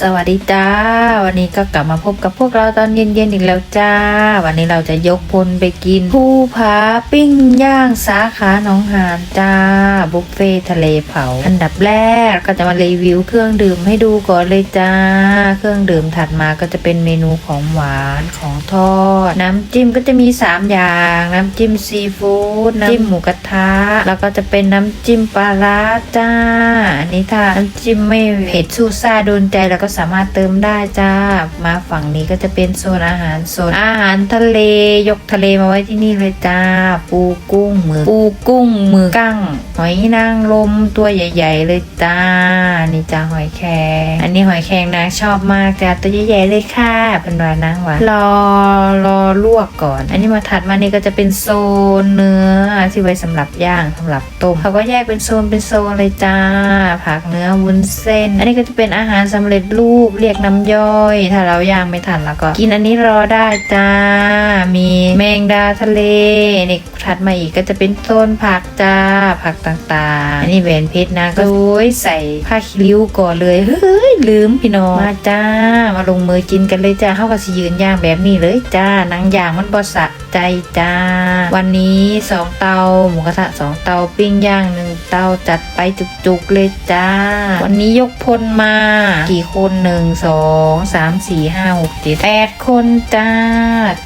สวัสดีจ้า วันนี้ก็กลับมาพบกับพวกเราตอนเย็นๆอีกแล้วจ้า วันนี้เราจะยกพลไปกินผู้ผาปิ้งย่างสาขาหนองหานจ้า บุฟเฟ่ทะเลเผา อันดับแรกก็จะมารีวิวเครื่องดื่มให้ดูก่อนเลยจ้า เครื่องดื่มถัดมาก็จะเป็นเมนูของหวานของทอด น้ำจิ้มก็จะมี 3 อย่าง น้ำจิ้มซีฟู้ดน้ำจิ้มหมูกระทะ แล้วก็จะเป็นน้ำจิ้มปลาร้าจ้า อันนี้ถ้าน้ำจิ้มไม่เผ็ดซูซ่าโดนใจเราก็็สามารถเติมได้จ้า มาฝั่งนี้ก็จะเป็นโซนอาหารโซนอาหารทะเลย กทะเลมาไว้ที่นี่เลยจ้า ปูกุ้งหมือปูกุ้งมือกั้งหอยนางรมตัวใหญ่ ๆ เลยจ้า นี่จ้าหอยแครงอันนี้หอยแครงนาชอบมากจ้าตัวใหญ่ๆเลยค่ะเป็นวานางหวานรอรอลวกก่อน อันนี้มาถัดมานี่ก็จะเป็นโซนเนื้อที่ไว้สำหรับย่างสำหรับต้มเขาก็แยกเป็นโซนเป็นโซนเลยจ้า ผักเนื้อวุ้นเส้น อันนี้ก็จะเป็นอาหารสำเร็จรูปเรียกน้ำย่อย ถ้าเราย่างไม่ทันแล้วก็ กินอันนี้รอได้จ้า มีแมงดาทะเลนี่ถัดมาอีกก็จะเป็นโซนผักจ้าผักต่างๆ อันนี้แหวนเพชรนะก็โอ้ยใส่ผ้าคิริ้วก่อนเลยเฮ้ยลืมพี่น้องมาจ้ามาลงมือกินกันเลยจ้าเข้ากับสิยืนย่างแบบนี้เลยจ้าหนังย่างมันบอสะใจจ้า วันนี้สองเตาหมูกระทะสองเตาปิ้งย่างหนึ่ง เตาจัดไปจุกๆเลยจ้า วันนี้ยกพลมา กี่คนหนึ่งสองสามสี่ห้าหกเจ็ดแปดคนจ้า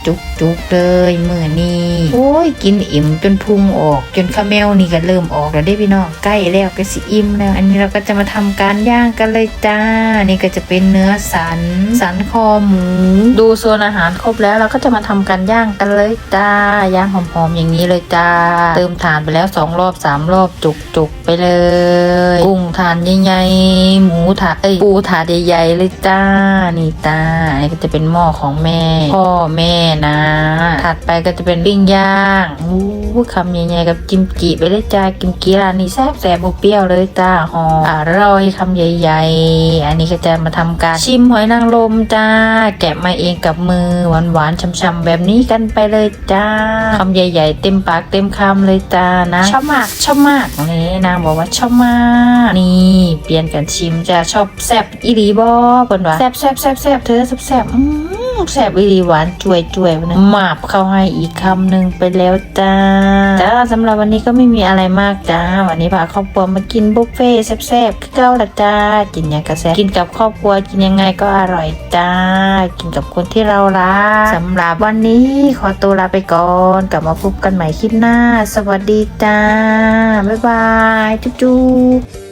จุกๆเลยมือนี้โอ้ยกินอิ่มจนพุงออก จนข้าแมวนี่ก็เริ่มออกแล้วได้อพี่น้องใกล้แล้วก็สิอิ่มแล้ว อันนี้เราก็จะมาทำการย่างกันเลยจ้า นี่ก็จะเป็นเนื้อสัน สันคอหมู ดูโซนอาหารครบแล้วเราก็จะมาทำการย่างกันเลยจ้า ย่างหอมๆอย่างนี้เลยจ้า เติมถ่านไปแล้วสองรอบสามรอบจุกๆไปเลย กุ้งถ่านใหญ่ๆหมูถาดเอ้ยปูถาดใหญ่ๆเลยจ้านี่จ้าอันนี้ก็จะเป็นหม้อของแม่ พ่อแม่นะ ถัดไปก็จะเป็นปิ้งย่างอู้คำใหญ่ๆกับกิมจิไปเลยจ้ากิมจิร้านนี้แซ่บแซ่บเปรี้ยวเลยจ้าหอมอร่อยคำใหญ่ๆ อันนี้ก็จะมาทำการชิมหอยนางรมจ้า แกะมาเองกับมือหวานๆช่ำๆแบบนี้กันไปเลยจ้าคำใหญ่ ๆ เต็มปากเต็มคำเลยจ้านะชอบมากชอบมากนี่นางบอกว่าชอบมากนี่เปลี่ยนกันชิมจะชอบแซบอีรีบอเปิ่นว่าแซบแซบแซบแซบเธอแซบแซบอืม แซ่บอีหลีหวานจวยจวยนะหมาบเข้าให้อีกคำหนึ่งไปแล้วจ้าจ้าสำหรับวันนี้ก็ไม่มีอะไรมากจ้า วันนี้พาครอบครัวมากินบุฟเฟ่แซ่บๆคือเก้าละจ้า กินอย่างกระแซกินกับครอบครัวกินยังไงก็อร่อยจ้า กินกับคนที่เรารักสำหรับวันนี้ขอตัวลาไปก่อนกลับมาพบกันใหม่คลิปหน้า สวัสดีจ้าบ๊ายบายจุ๊บ